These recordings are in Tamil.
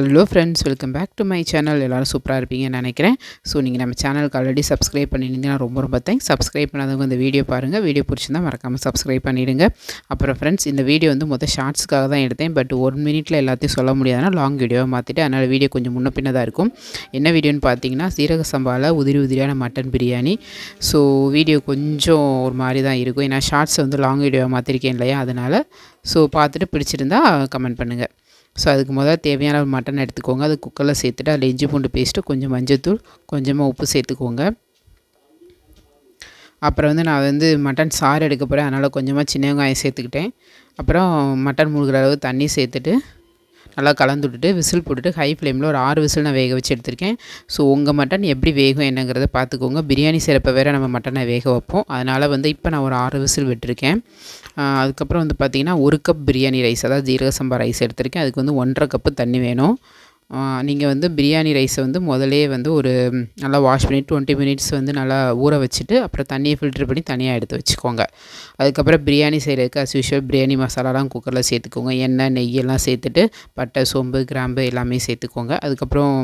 Hello friends welcome back to my channel எல்லோரும் சூப்பராக இருப்பீங்கன்னு நினைக்கிறேன். ஸோ நீங்கள் நம்ம சேனலுக்கு ஆல்ரெடி சப்ஸ்கிரைப் பண்ணியிருந்தீங்கன்னா ரொம்ப ரொம்ப தேங்க்ஸ் சப்ஸ்கிரைப் பண்ணாதவங்க இந்த வீடியோ பாருங்கள் வீடியோ பிடிச்சிருந்தால் மறக்காமல் சப்ஸ்கிரைப் பண்ணிவிடுங்க அப்புறம் ஃப்ரெண்ட்ஸ் இந்த வீடியோ வந்து மொதல் ஷார்ட்ஸ்க்காக தான் எடுத்தேன். பட் ஒன் மினிட்டில் எல்லாத்தையும் சொல்ல முடியாதுன்னா லாங் வீடியோவை மாற்றிட்டு அதனால் வீடியோ கொஞ்சம் முன்ன இருக்கும். என்ன வீடியோன்னு பார்த்தீங்கன்னா சீரக சம்பாவில் உதிரி உதிரியான மட்டன் பிரியாணி. ஸோ வீடியோ கொஞ்சம் ஒரு மாதிரி தான் இருக்கும். ஏன்னா ஷார்ட்ஸ் வந்து லாங் வீடியோவை மாற்றிருக்கேன் இல்லையா? அதனால் ஸோ பார்த்துட்டு பிடிச்சிருந்தா கமெண்ட் பண்ணுங்கள் ஸோ அதுக்கு முதல்ல தேவையான ஒரு மட்டன் எடுத்துக்கோங்க. அது குக்கரில் சேர்த்துட்டு அதில் இஞ்சி பூண்டு பேஸ்ட்டு கொஞ்சம் மஞ்சத்தூள் கொஞ்சமாக உப்பு சேர்த்துக்கோங்க. அப்புறம் வந்து நான் வந்து மட்டன் சாறு எடுக்க போகிறேன் அதனால் கொஞ்சமாக சின்ன வெங்காயம் சேர்த்துக்கிட்டேன். அப்புறம் மட்டன் முழுகிற அளவு தண்ணி சேர்த்துட்டு நல்லா கலந்து விட்டுட்டு விசில் போட்டுட்டு ஹை ஃப்ளேமில் ஒரு ஆறு விசில் நான் வேக வச்சு எடுத்திருக்கேன். ஸோ உங்கள் மட்டன் எப்படி வேகும் என்னங்கிறத பார்த்துக்கோங்க. பிரியாணி சிறப்பை வேறு நம்ம மட்டனை வேக வைப்போம். அதனால் வந்து இப்போ நான் ஒரு ஆறு விசில் விட்டுருக்கேன். அதுக்கப்புறம் வந்து பார்த்திங்கன்னா ஒரு கப் பிரியாணி ரைஸ் அதாவது ஜீரக சம்பா ரைஸ் எடுத்திருக்கேன். அதுக்கு வந்து ஒன்றரை கப்பு தண்ணி வேணும். நீங்கள் வந்து பிரியாணி ரைஸை வந்து முதலே வந்து ஒரு நல்லா வாஷ் பண்ணி டுவெண்ட்டி மினிட்ஸ் வந்து நல்லா ஊற வச்சுட்டு அப்புறம் தண்ணியை ஃபில்ட்ரு பண்ணி தனியாக எடுத்து வச்சுக்கோங்க. அதுக்கப்புறம் பிரியாணி செய்கிறதுக்கு அஸ் யூஷுவல் பிரியாணி மசாலாலாம் குக்கரில் சேர்த்துக்கோங்க. எண்ணெய் நெய்யெல்லாம் சேர்த்துட்டு பட்டை சோம்பு கிராம்பு எல்லாமே சேர்த்துக்கோங்க. அதுக்கப்புறம்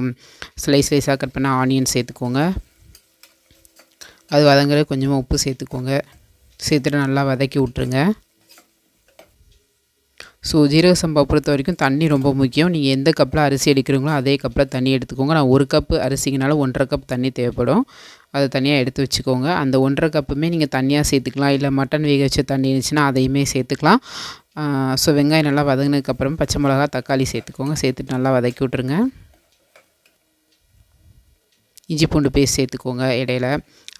ஸ்லைஸ் ஸ்லைஸாக கட் பண்ணால் ஆனியன் சேர்த்துக்கோங்க. அது வதங்குறது கொஞ்சமாக உப்பு சேர்த்துக்கோங்க. சேர்த்துட்டு நல்லா வதக்கி விட்ருங்க ஸோ ஜீரக சம்பா பொறுத்த வரைக்கும் தண்ணி ரொம்ப முக்கியம். நீங்கள் எந்த கப்பில் அரிசி எடுக்கிறீங்களோ அதே கப்பில் தண்ணி எடுத்துக்கோங்க. நான் ஒரு கப்பு அரிசிங்கனால ஒன்றரை கப் தண்ணி தேவைப்படும். அதை தனியாக எடுத்து வச்சுக்கோங்க. அந்த ஒன்றரை கப்புமே நீங்கள் தனியாக சேர்த்துக்கலாம். இல்லை மட்டன் வேக வச்ச தண்ணி இருந்துச்சுன்னா அதையுமே சேர்த்துக்கலாம். ஸோ வெங்காயம் நல்லா வதங்கினதுக்கப்புறம் பச்சை மிளகா தக்காளி சேர்த்துக்கோங்க. சேர்த்துட்டு நல்லா வதக்கி விட்ருங்க இஞ்சி பூண்டு பேஸ்ட் சேர்த்துக்கோங்க இடையில.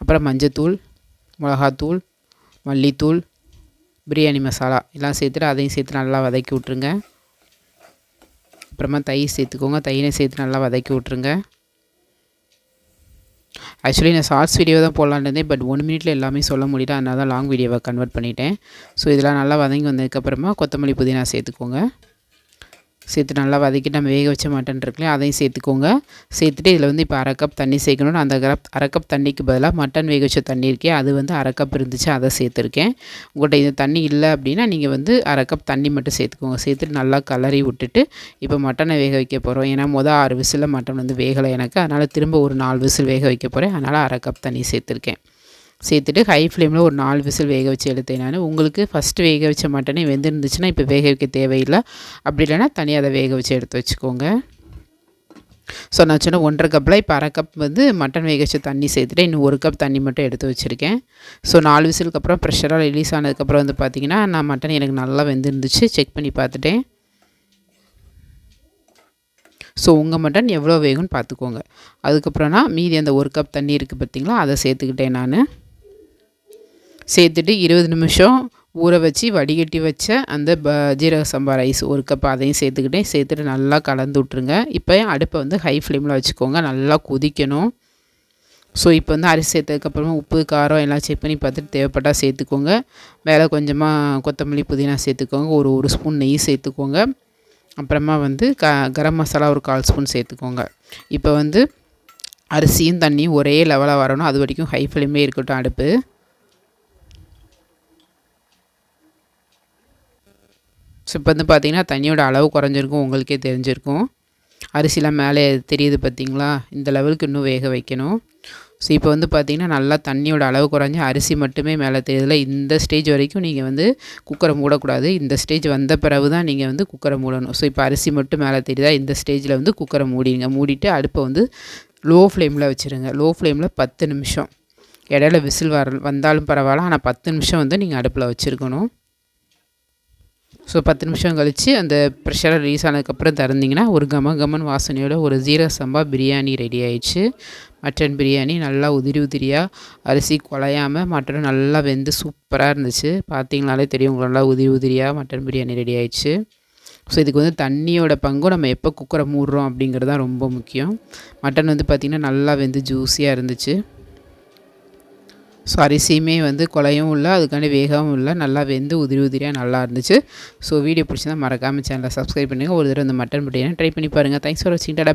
அப்புறம் மஞ்சத்தூள் மிளகாத்தூள் மல்லித்தூள் பிரியாணி மசாலா எல்லாம் சேர்த்துட்டு அதையும் சேர்த்து நல்லா வதக்கி விட்ருங்க அப்புறமா தயிர் சேர்த்துக்கோங்க. தயிரை சேர்த்து நல்லா வதக்கி விட்ருங்க ஆக்சுவலி நான் ஷார்ட்ஸ் வீடியோ தான் போடலான்னு இருந்தேன். பட் ஒன் மினிட்ல எல்லாமே சொல்ல முடியல. அதனால தான் லாங் வீடியோவை கன்வெர்ட் பண்ணிட்டேன். ஸோ இதெல்லாம் நல்லா வதங்கி வந்ததுக்கப்புறமா கொத்தமல்லி புதினா சேர்த்துக்கோங்க. சேர்த்து நல்லா வதக்கிட்டு நம்ம வேக வச்ச மட்டன் இருக்குல்லையே அதையும் சேர்த்துக்கோங்க. சேர்த்துட்டு இதில் வந்து இப்போ அரை கப் தண்ணி சேர்க்கணும். அந்த கப் அரை கப் தண்ணிக்கு பதிலாக மட்டன் வேக வச்ச தண்ணி இருக்கே அது வந்து அரை கப் இருந்துச்சு அதை சேர்த்துருக்கேன். உங்கள்கிட்ட இது தண்ணி இல்லை அப்படின்னா நீங்கள் வந்து அரை கப் தண்ணி மட்டும் சேர்த்துக்கோங்க. சேர்த்துட்டு நல்லா கலரி விட்டுட்டு இப்போ மட்டனை வேக வைக்க போகிறோம் ஏன்னா மொதல் ஆறு விசிலில் மட்டன் வந்து வேகலை எனக்கு. அதனால் திரும்ப ஒரு நாலு விசில் வேக வைக்க போகிறேன் அதனால் அரை கப் தண்ணி சேர்த்துருக்கேன். சேர்த்துட்டு ஹை ஃப்ளேமில் ஒரு நாலு விசில் வேக வச்சு எடுத்தேன் நான். உங்களுக்கு ஃபஸ்ட்டு வேக வச்ச மட்டனே வெந்திருந்துச்சுன்னா இப்போ வேக வைக்க தேவையில்லை. அப்படி இல்லைனா தனியாக அதை வேக வச்சு எடுத்து வச்சுக்கோங்க. ஸோ நான் சொன்ன ஒன்றரை கப்பில் இப்போ அரை கப் வந்து மட்டன் வேக வச்சு தண்ணி சேர்த்துட்டு இன்னும் ஒரு கப் தண்ணி மட்டும் எடுத்து வச்சுருக்கேன். ஸோ நாலு விசிலுக்கு அப்புறம் ப்ரெஷராக ரிலீஸ் ஆனதுக்கப்புறம் வந்து பார்த்திங்கன்னா நான் மட்டன் எனக்கு நல்லா வெந்திருந்துச்சு. செக் பண்ணி பார்த்துட்டேன். ஸோ உங்கள் மட்டன் எவ்வளோ வேகும்னு பார்த்துக்கோங்க. அதுக்கப்புறம்னா மீதி அந்த ஒரு கப் தண்ணி இருக்குது பார்த்திங்களா அதை சேர்த்துக்கிட்டேன் நான். சேர்த்துட்டு இருபது நிமிஷம் ஊற வச்சு வடிகட்டி வச்ச அந்த ப ஜீரக சம்பா ரைஸ் ஒரு கப் அதையும் சேர்த்துக்கிட்டேன். சேர்த்துட்டு நல்லா கலந்து விட்ருங்க இப்போ அடுப்பை வந்து ஹை ஃப்ளேமில் வச்சுக்கோங்க. நல்லா கொதிக்கணும். ஸோ இப்போ வந்து அரிசி சேர்த்ததுக்கப்புறமா உப்பு காரம் எல்லாம் செக் பண்ணி பார்த்துட்டு தேவைப்பட்டால் சேர்த்துக்கோங்க. மேலே கொஞ்சமாக கொத்தமல்லி புதினா சேர்த்துக்கோங்க. ஒரு ஒரு ஸ்பூன் நெய் சேர்த்துக்கோங்க. அப்புறமா வந்து க கரம் மசாலா ஒரு கால் ஸ்பூன் சேர்த்துக்கோங்க. இப்போ வந்து அரிசியும் தண்ணியும் ஒரே லெவலாக வரணும். அது வரைக்கும் ஹை ஃப்ளேமே இருக்கட்டும் அடுப்பு. ஸோ இப்போ வந்து பார்த்திங்கன்னா தண்ணியோட அளவு குறைஞ்சிருக்கும் உங்களுக்கே தெரிஞ்சிருக்கும். அரிசிலாம் மேலே தெரியுது பார்த்திங்களா இந்த லெவலுக்கு இன்னும் வேக வைக்கணும். ஸோ இப்போ வந்து பார்த்திங்கன்னா நல்லா தண்ணியோட அளவு குறைஞ்சி அரிசி மட்டுமே மேலே தெரியுதுல இந்த ஸ்டேஜ் வரைக்கும் நீங்கள் வந்து குக்கரை மூடக்கூடாது. இந்த ஸ்டேஜ் வந்த பிறகு தான் நீங்கள் வந்து குக்கரை மூடணும். ஸோ இப்போ அரிசி மட்டும் மேலே தெரியுதா? இந்த ஸ்டேஜில் வந்து குக்கரை மூடிடுங்க. மூடிட்டு அடுப்பை வந்து லோ ஃப்ளேமில் வச்சுருங்க லோ ஃப்ளேமில் பத்து நிமிஷம். இடையில விசில் வர வந்தாலும் பரவாயில்ல. ஆனால் பத்து நிமிஷம் வந்து நீங்கள் அடுப்பில் வச்சுருக்கணும். ஸோ பத்து நிமிஷம் கழித்து அந்த ப்ரெஷராக ரிலீஸ் ஆனதுக்கப்புறம் திறந்திங்கன்னா ஒரு கம கமன் வாசனையோட ஒரு ஜீரக சம்பா பிரியாணி ரெடி ஆயிடுச்சு. மட்டன் பிரியாணி நல்லா உதிரி உதிரியாக அரிசி குலையாமல் மட்டனும் நல்லா வெந்து சூப்பராக இருந்துச்சு. பார்த்தீங்கனாலே தெரியும் உங்களுக்கு நல்லா உதிரி உதிரியாக மட்டன் பிரியாணி ரெடி ஆயிடுச்சு. ஸோ இதுக்கு வந்து தண்ணியோட பங்கும் நம்ம எப்போ குக்கரை மூடுறோம் அப்படிங்கிறது தான் ரொம்ப முக்கியம். மட்டன் வந்து பார்த்திங்கன்னா நல்லா வெந்து ஜூஸியாக இருந்துச்சு. ஸோ அரிசியுமே வந்து குலையும் இல்லை அதுக்காண்டி வேகவும் இல்லை நல்லா வெந்து உதிரி உதிரியாக நல்லா இருந்துச்சு. ஸோ வீடியோ பிடிச்சிருந்தால் மறக்காமல் சேனலை சப்ஸ்கிரைப் பண்ணுங்கள் ஒரு தடவை இந்த மட்டன் பிரியாணி ட்ரை பண்ணி பாருங்கள் தேங்க்ஸ் ஃபார் வாட்சிங் டடா